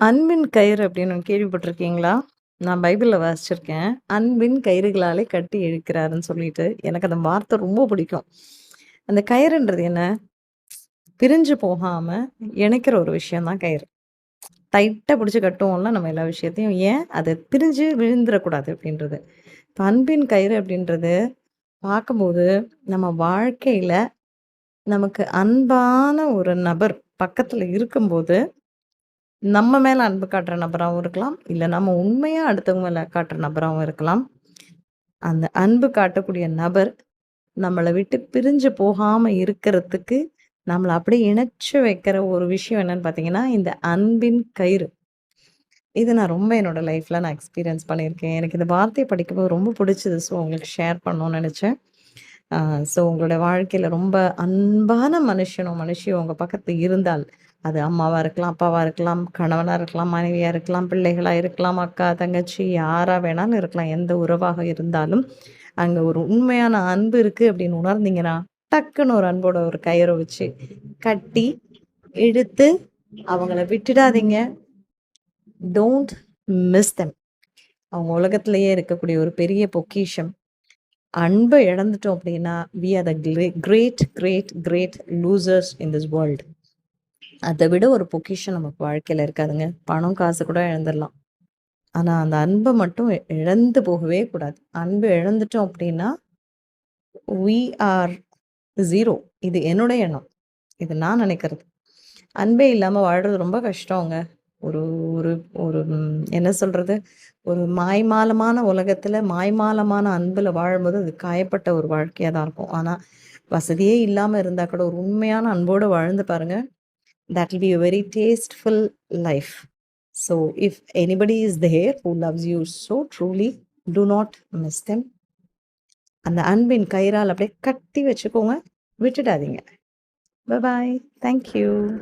அன்பின் கயிறு அப்படின்னு ஒன்று கேள்விப்பட்டிருக்கீங்களா? நான் பைபிளில் வாசிச்சிருக்கேன். அன்பின் கயிறுகளாலே கட்டி இழுக்கிறாருன்னு சொல்லிட்டு, எனக்கு அந்த வார்த்தை ரொம்ப பிடிக்கும். அந்த கயிறுன்றது என்ன? பிரிஞ்சு போகாமல் இணைக்கிற ஒரு விஷயந்தான் கயிறு. டைட்டாக பிடிச்சி கட்டுவோம்ல நம்ம எல்லா விஷயத்தையும். ஏன்? அது பிரிஞ்சு விழுந்துடக்கூடாது அப்படின்றது. இப்போ அன்பின் கயிறு அப்படின்றது பார்க்கும்போது, நம்ம வாழ்க்கையில் நமக்கு அன்பான ஒரு நபர் பக்கத்தில் இருக்கும்போது, நம்ம மேலே அன்பு காட்டுற நபராகவும் இருக்கலாம். இல்லை நம்ம உண்மையாக அடுத்தவங்க மேலே காட்டுற நபராகவும் இருக்கலாம். அந்த அன்பு காட்டக்கூடிய நபர், நம்மளை விட்டு பிரிஞ்சு போகாமல் இருக்கிறதுக்கு, நம்மளை அப்படியே இணைச்சு வைக்கிற ஒரு விஷயம் என்னன்னு பார்த்தீங்கன்னா, இந்த அன்பின் கயிறு. இது நான் ரொம்ப என்னோட லைஃப்பில் நான் எக்ஸ்பீரியன்ஸ் பண்ணியிருக்கேன். எனக்கு இந்த வார்த்தையை படிக்கும்போது ரொம்ப பிடிச்சது. ஸோ உங்களுக்கு ஷேர் பண்ணணும்னு நினச்சேன் ஸோ உங்களோட வாழ்க்கையில் ரொம்ப அன்பான மனுஷனோ, மனுஷியோ உங்கள் பக்கத்து இருந்தால், அது அம்மாவாக இருக்கலாம், அப்பாவாக இருக்கலாம், கணவனாக இருக்கலாம், மனைவியாக இருக்கலாம், பிள்ளைகளாக இருக்கலாம், அக்கா, தங்கச்சி யாராக வேணாலும் இருக்கலாம். எந்த உறவாக இருந்தாலும், அங்கே ஒரு உண்மையான அன்பு இருக்குது அப்படின்னு உணர்ந்தீங்கன்னா, டக்குன்னு ஒரு அன்போட ஒரு கயிறை வச்சு கட்டி, இழுத்து அவங்கள விட்டுடாதீங்க. Don't miss them. அவங்க உலகத்திலேயே இருக்கக்கூடிய ஒரு பெரிய பொக்கிஷம். அன்பை இழந்துட்டோம் அப்படின்னா, we are the gre great, great, great losers in this world அதை விட ஒரு பொக்கிஷன் நமக்கு வாழ்க்கையில் இருக்காதுங்க. பணம், காசு கூட இழந்துடலாம் ஆனால் அந்த அன்பை மட்டும் இழந்து போகவே கூடாது. அன்பு இழந்துட்டோம் அப்படின்னா, வி ஆர் ஜீரோ இது என்னோட எண்ணம். இது நான் நினைக்கிறது. அன்பே இல்லாமல் வாழ்கிறது ரொம்ப கஷ்டங்க. ஒரு ஒரு ஒரு என்ன சொல்றது? ஒரு மாய்மாலமான உலகத்துல, மாய்மாலமான அன்புல வாழும்போது, அது காயப்பட்ட ஒரு வாழ்க்கையா தான் இருக்கும். ஆனா, வசதியே இல்லாம இருந்தா கூட ஒரு உண்மையான அன்போடு வாழ்ந்து பாருங்க. That will be a very tasteful life. So, if anybody is there who loves you so truly, do not miss them. அந்த அன்பின் கயிறால் அப்படியே கட்டி வச்சுக்கோங்க. விட்டுடாதீங்க. பாய். Thank you.